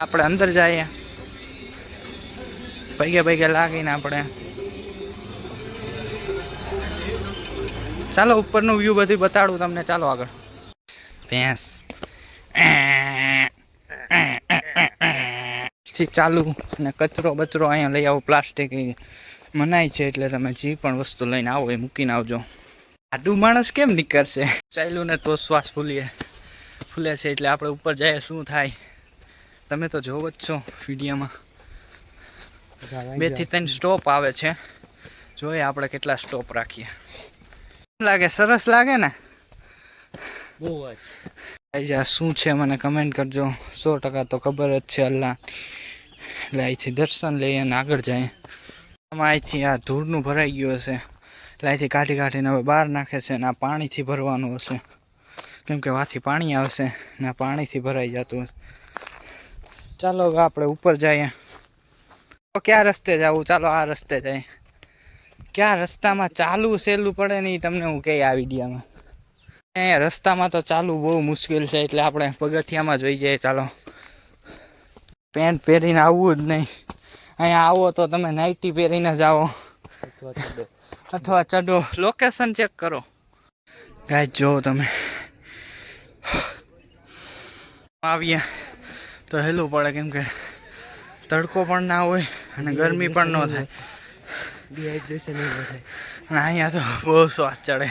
આપણે અંદર જઈએ. પૈગે પૈગે લાગીને આપણે. ચાલો, ઉપરનું વ્યૂ બધું બતાડું તમને. ચાલો આગળ. ભેંસ. ચાલુ અને કચરો બચરો અહીંયા લઈ આવો. પ્લાસ્ટિક મનાય છે એટલે તમે જે પણ વસ્તુ લઈને આવો એ મૂકીને આવજો. આડું માણસ કેમ નીકળશે? ચાલ્યું ને તો શ્વાસ ફૂલીએ. ફૂલે છે એટલે આપણે ઉપર જઈએ. શું થાય? તમે તો જોવો જ છો વિડીયોમાં. બેથી ત્રણ સ્ટોપ આવે છે. જોઈએ આપણે કેટલા સ્ટોપ રાખીએ. લાગે સરસ લાગે ને? બહુ જ. આ શું છે મને કમેન્ટ કરજો. સો ટકા તો ખબર જ છે અલ્લાહ. એટલે અહીંથી દર્શન લઈએ અને આગળ જઈએ. આમાં અહીંથી આ ધૂળનું ભરાઈ ગયું હશે. એટલે અહીંથી કાઢી કાઢીને હવે બહાર નાખે છે અને આ પાણીથી ભરવાનું હશે. કેમ કે વાથી પાણી આવશે ને આ પાણીથી ભરાઈ જતું હશે. ચાલો હવે આપણે ઉપર જઈએ. તો કયા રસ્તે જવું? ચાલો આ રસ્તે જઈએ. કયા રસ્તામાં ચાલવું સહેલું પડે ને એ તમને હું કહી આ વિડીયામાં. અહીંયા રસ્તામાં તો ચાલવું બહુ મુશ્કેલ છે એટલે આપણે પગથિયામાં જોઈ જઈએ. ચાલો. પેન્ટ પહેરીને આવવું જ નહીં. અહીંયા આવો તો તમે નાઇટી પહેરીને જ આવો. અથવા ચડો. અથવા ચડો. લોકેશન ચેક કરો. ગાય જો તમે. આવીએ. તો હેલું પડે કેમ કે તડકો પણ ના હોય અને ગરમી પણ ન થાય. ડિહાઇડ્રેશન થાય. અને અહીંયા તો બહુ શ્વાસ ચડે.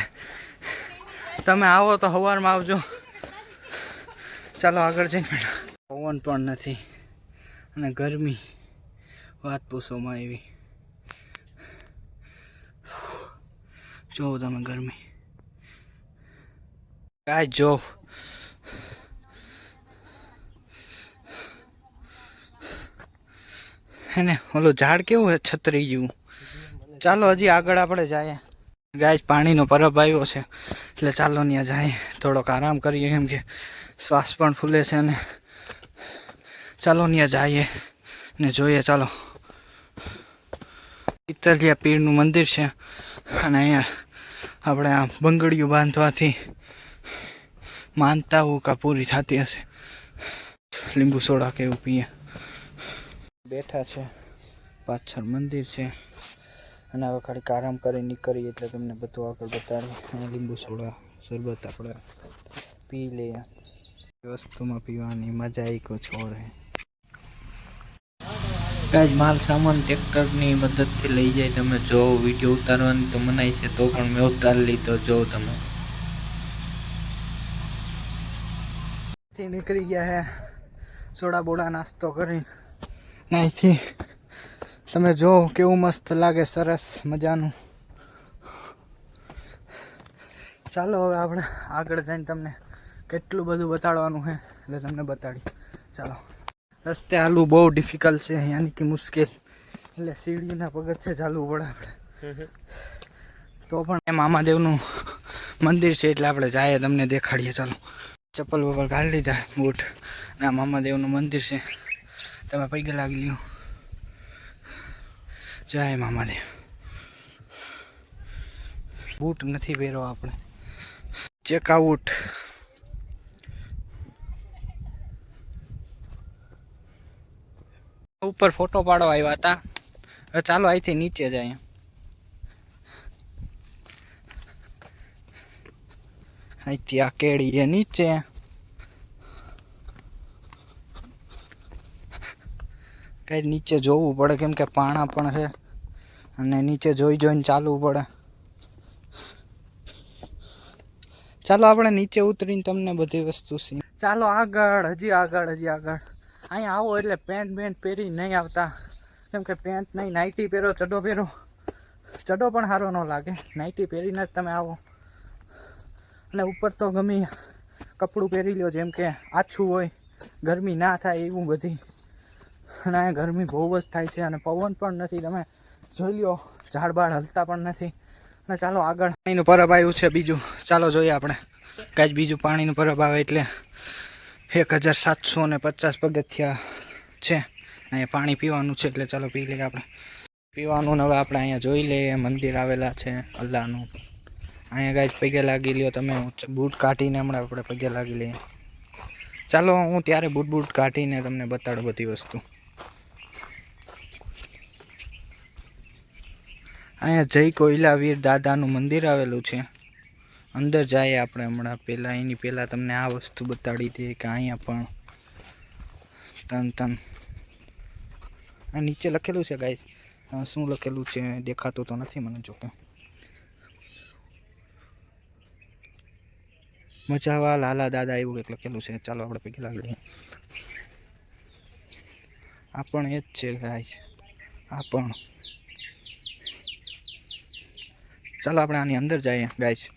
તમે આવો તો સવારમાં આવજો. ચાલો આગળ જઈને પવન પણ નથી અને ગરમી વાત પૂછોમાં એવી જોવો તમે ગરમી. કાંઈ જો. હે ને? ઓલું ઝાડ કેવું છે છત્રી જેવું. ચાલો હજી આગળ આપણે જઈએ. ગાય પાણીનો પરબ આવ્યો છે. એટલે ચાલો ત્યાં જાય. થોડોક આરામ કરીએ કેમ કે શ્વાસ પણ ફૂલે છે અને ચાલો ત્યાં જઈએ ને જોઈએ, ચાલો. પિત્તલિયા પીરનું મંદિર છે. અને અહીંયા આપણે આ બંગડીયું બાંધવાથી માનતાઓ કા પૂરી થતી હશે. લીંબુ સોડા કે પીએ. બેઠા છે. પાછળ મંદિર છે. અને હવે ખાલી આરામ કરી નીકળીએ એટલે તમને બધું આગળ બતાવીએ. લીંબુ સોડા શરબત આપણે પી લઈએ. વસ્તુમાં પીવાની મજા આવી કો છોડે કાંઈ માલ સામાન ટ્રેક્ટરની મદદથી લઈ જાય તમે જો વીડિયો ઉતારવાની તો મનાય છે તો પણ મેં ઉતારી લીધો જો તમે. નીકળી ગયા હે. સોડા બોડા નાસ્તો કરી અહીંથી તમે જો કેવું મસ્ત લાગે સરસ મજાનું. ચાલો હવે આપણે આગળ જઈને તમને કેટલું બધું બતાડવાનું છે એટલે તમને બતાડી. ચાલો. રસ્તે હાલવું બહુ ડિફિકલ્ટ છે યાની કે મુશ્કેલ. એટલે સીડીના પગથિયે ચાલવું પડે આપણે. તો પણ એ મામાદેવનું મંદિર છે એટલે આપણે જાય તમને દેખાડીએ. ચાલો. ચપ્પલ બપ્પલ કાઢી લીધા બૂટ. અને આ મામાદેવનું મંદિર છે. તમે પૈકે લાગી લ્યો જય મામાદેવ. બૂટ નથી પહેરો આપણે. ચેકઆઉટ ઉપર ફોટો પાડવા આવ્યા હતા. ચાલો અહીંથી નીચે જાય અહીંથી આ કેળી નીચે. કઈ નીચે જોવું પડે, કેમ કે પાણા પણ છે અને નીચે જોઈ જોઈને ચાલવું પડે. ચાલો આપણે નીચે ઉતરીને તમને બધી વસ્તુ સી ચાલો આગળ, હજી આગળ હજી આગળ. અહીંયા આવો એટલે પેન્ટ બેન્ટ પહેરી નહીં આવતા. કેમ કે પેન્ટ નહીં નાઇટી પહેરો, ચડો પહેરો. ચડો પણ સારો ન લાગે. નાઇટી પહેરીને જ તમે આવો. અને ઉપર તો ગમે કપડું પહેરી લ્યો, જેમ કે આછું હોય, ગરમી ના થાય એવું બધી. અને અહીંયા ગરમી બહુ જ થાય છે અને પવન પણ નથી. તમે જોઈ લ્યો ઝાડબાડ હલતા પણ નથી. અને ચાલો આગળ પાણીનું પરબ આવ્યું છે બીજું. ચાલો જોઈએ આપણે. કાંઈ બીજું પાણીનું પરબ આવે એટલે એક હજાર સાતસો ને પચાસ પગથિયા છે. અહીંયા પાણી પીવાનું છે એટલે ચાલો પી લઈએ આપણે. પીવાનું હવે આપણે અહીંયા જોઈ લઈએ, મંદિર આવેલા છે અલ્લાહનું અહીંયા ગાય પગે લાગી લ્યો તમે, બૂટ કાઢીને હમણાં આપણે પગે લાગી લઈએ. ચાલો હું ત્યારે બૂટ બૂટ કાઢીને તમને બતાડું બધી વસ્તુ. અહીંયા જય કોયલાવીર દાદાનું મંદિર આવેલું છે. અંદર જઈએ આપણે હમણાં પહેલાં, એની પહેલાં તમને આ વસ્તુ બતાડી દઈએ કે અહીંયા પણ તન તન. આ નીચે લખેલું છે ગાય શું લખેલું છે દેખાતું તો નથી મને જોકે મચાવા લાલા દાદા એવું કંઈક લખેલું છે. ચાલો આપણે પૈકી લાગી લઈએ. આ પણ એ જ છે ગાય આ પણ ચાલો આપણે આની અંદર જઈએ ગાય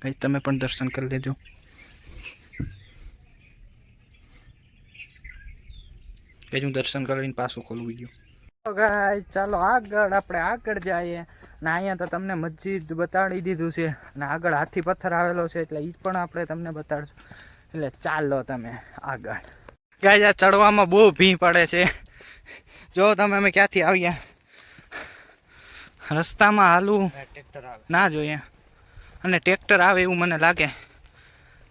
ગાય તમે પણ દર્શન કરી લેજો. ગાય હું દર્શન કરીને પાછું ખોલું વીડિયો ગાય ચાલો આગળ, આપણે આગળ જઈએ. ને અહીંયા તો તમને મસ્જિદ બતાડી દીધું છે. અને આગળ હાથી પથ્થર આવેલો છે, એટલે એ પણ આપણે તમને બતાડશું. એટલે ચાલો તમે આગળ. ગાય આ ચડવામાં બહુ ભી પડે છે. જો તમે અમે ક્યાંથી આવ્યા? રસ્તામાં હાલવું ના જોઈએ. અને ટ્રેક્ટર આવે એવું મને લાગે.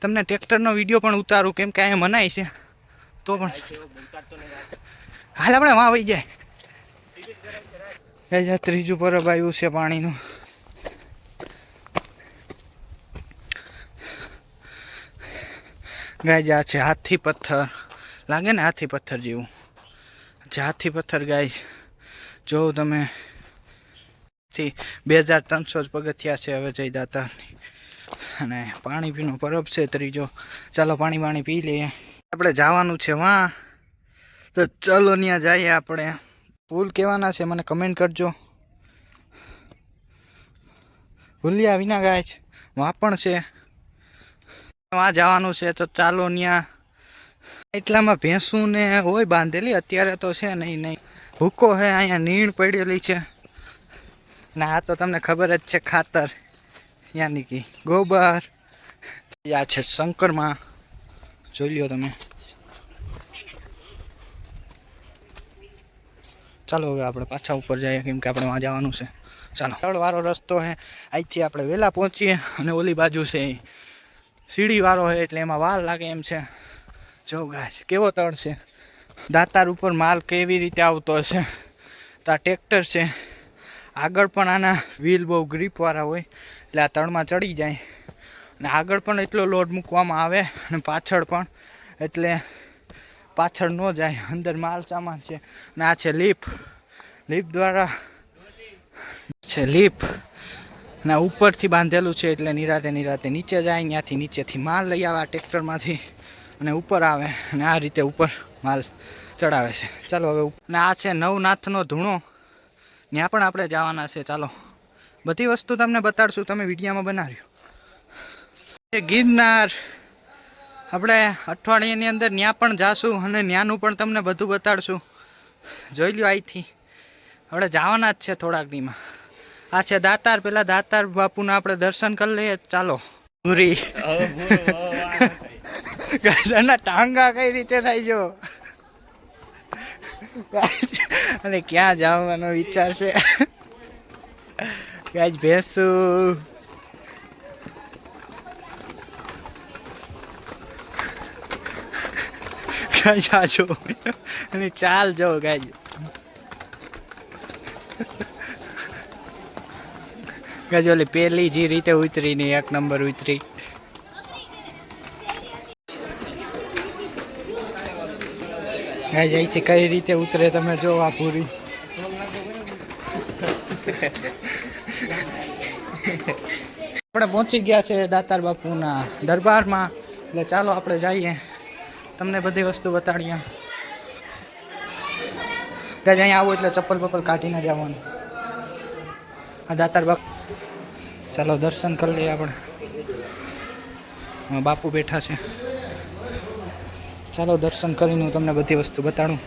તમને ટ્રેક્ટરનો વીડિયો પણ ઉતારું કેમ કે અહીંયા મનાય છે. તો પણ હાલ આપણે વાં આવી જાય. ત્રીજું પરબ આવ્યું છે પાણીનું. ગાય છે હાથી પથ્થર. લાગે ને હાથી પથ્થર જેવું. જે હાથી પથ્થર ગાય જો તમે થી બે હજાર ત્રણસો જ પગથિયા છે હવે જય દાતારની. અને પાણી પીનો પરબ છે ત્રીજો. ચાલો પાણી પાણી પી લઈએ. આપણે જવાનું છે વાં. તો ચાલો ત્યાં જઈએ આપણે. પુલ કહેવાના છે, મને કમેન્ટ કરજો. ભૂલ્યા વિના ગાય વાપણ છે. વાં જવાનું છે, તો ચાલો ત્યાં એટલામાં ભેંસું ને હોય બાંધેલી, અત્યારે તો છે નહીં નહીં. ભૂકો છે અહીંયા નીણ પડેલી છે. ને આ તો તમને ખબર જ છે ખાતર, યાની કે, ગોબર. આ છે શંકરમાં. જોઈ લ્યો તમે. ચાલો હવે આપણે પાછા ઉપર જઈએ, કેમ કે આપણે વાં જવાનું છે. ચાલો. સરળવાળો રસ્તો છે અહીંથી આપણે વહેલા પહોંચીએ અને ઓલી બાજુ છે સીડીવાળો છે એટલે એમાં વાર લાગે એમ છે. જો ગાય કેવો તળ છે? દાતાર ઉપર માલ કેવી રીતે આવતો હશે? તો આ ટ્રેક્ટર છે. આગળ પણ આના વ્હીલ બહુ ગ્રીપવાળા હોય, એટલે આ તળમાં ચડી જાય. અને આગળ પણ એટલો લોડ મૂકવામાં આવે અને પાછળ પણ, એટલે પાછળ ન જાય. અંદર માલ સામાન છે. ને આ છે લીપ. લીપ દ્વારા છે લીપ. ને ઉપરથી બાંધેલું છે, એટલે નિરાતે નિરાતે નીચે જાય ત્યાંથી નીચેથી માલ લઈ આવે ટ્રેક્ટરમાંથી અને ઉપર આવે અને આ રીતે ઉપર માલ ચડાવે છે. ચાલો હવે અને આ છે નવનાથનો ધૂણો. ત્યાં પણ આપણે જવાના છે. ચાલો. બધી વસ્તુ તમને બતાડશું. તમે વિડીયામાં બનાવ્યું. ગિરનાર. આપણે અઠવાડિયાની અંદર ત્યાં પણ જાશું અને ત્યાંનું પણ તમને બધું બતાડશું. જોઈ લ્યો અહીંથી આપણે જવાના જ છે થોડાક દીમાં. આ છે દાતાર. પેલા દાતાર બાપુના આપણે દર્શન કરી લઈએ. ચાલો. પૂરી ગાયના ટાંગા કઈ રીતે થાય જો? અને ક્યાં જવાનો વિચાર છે? ગાજ ભેંસું. ગાજ આજો અને ચાલ જો ગાજ ગાય ઓલી પેલી જે રીતે ઉતરી ને એક નંબર ઉતરી. જાય છે, કઈ રીતે ઉતરે તમે જો આ પૂરી. આપણે પહોંચી ગયા છે દાતાર બાપુના દરબારમાં. એટલે ચાલો આપણે જઈએ. તમને બધી વસ્તુ બતાડીએ. ત્યાં અહીંયા આવો એટલે ચપ્પલ બપ્પલ કાઢીને જવાનું આ દાતાર બાપુ ચાલો દર્શન કરી લઈએ આપણે. બાપુ બેઠા છે. ચાલો દર્શન કરીને હું તમને બધી વસ્તુ બતાડું.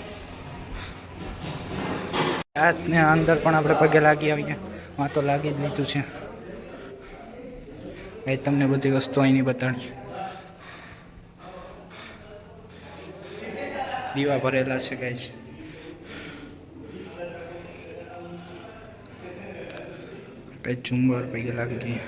આજને અંદર પણ આપણે પગે લાગી આવીએ. માં તો લાગી જ લીધું છે. એ તમને બધી વસ્તુ અહીંની બતાડી. દીવા ભરેલા છે ગાઈશ કઈ ઝુંબર પૈકી લાગી ગઈ.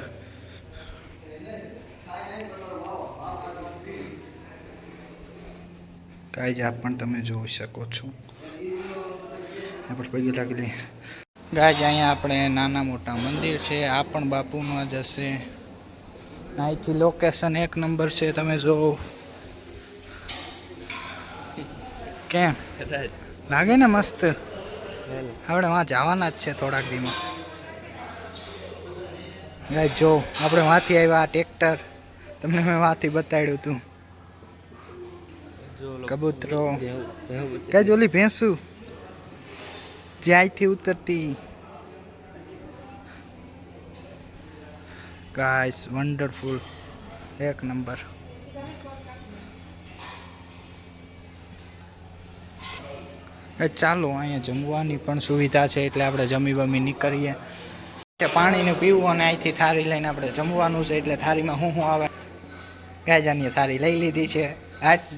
કાંઈ જ પણ તમે જોઈ શકો છો. આપણે પૈકી લાગેલી ગાય, અહીંયા આપણે નાના મોટા મંદિર છે. આ પણ બાપુમાં જ હશે. અહીંથી લોકેશન એક નંબર છે, તમે જોવો. કેમ? લાગે ને મસ્ત? આપણે વાં જવાના જ છે થોડાક દીમાં ગાય, જો, આપણે વાંથી આવ્યા આ ટ્રેક્ટર તમને મેં વાંથી બતાડ્યું હતું કબૂતરો. કઈ જોલી ભેંસુ. જે અહીંથી ઉતરતી. ગાઈસ વન્ડરફુલ એક નંબર. એ ચાલો અહીંયા જમવાની પણ સુવિધા છે એટલે આપણે જમી બમી નીકળીએ. પાણીને પીવું અને અહીંથી થાળી લઈને આપણે જમવાનું છે એટલે થારીમાં શું શું આવે. ગાજાની થાળી લઈ લીધી છે.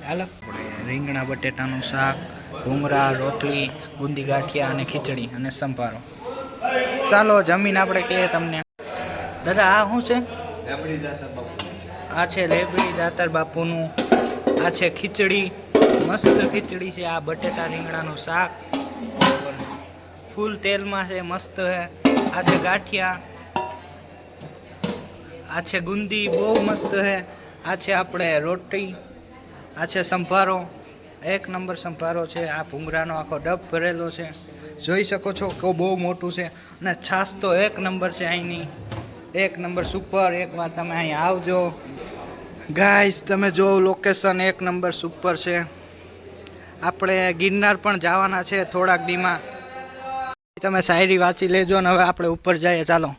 હાલો. રીંગણા, બટેટાનું શાક ભૂંગરા રોટલી, બુંદી ગાંઠિયા અને ખીચડી અને સંભારો. ચાલો, જમીન આપણે કહીએ તમને. દાદા, આ શું છે? આ છે લેબડી દાતાર બાપુનું. આ છે ખીચડી. મસ્ત ખીચડી છે. આ બટેટા, રીંગણાનું શાક. ફૂલ તેલમાં છે, મસ્ત છે. આ છે ગાંઠિયા. આ છે ગુંદી, બહુ મસ્ત છે. આ છે આપણે રોટી આ છે સંભારો. એક નંબર સંભારો છે. આ ભૂંગરાનો આખો ડબ ભરેલો છે. જોઈ શકો છો કે બહુ મોટું છે અને છાશ તો એક નંબર છે અહીંની. એક નંબર સુપર. એકવાર તમે અહીં આવજો. ગાઈસ તમે જો લોકેશન એક નંબર સુપર છે. આપણે ગિરનાર પણ જવાના છે થોડાક દીમાં. તમે શાયરી વાંચી લેજો ને હવે આપણે ઉપર જઈએ. ચાલો.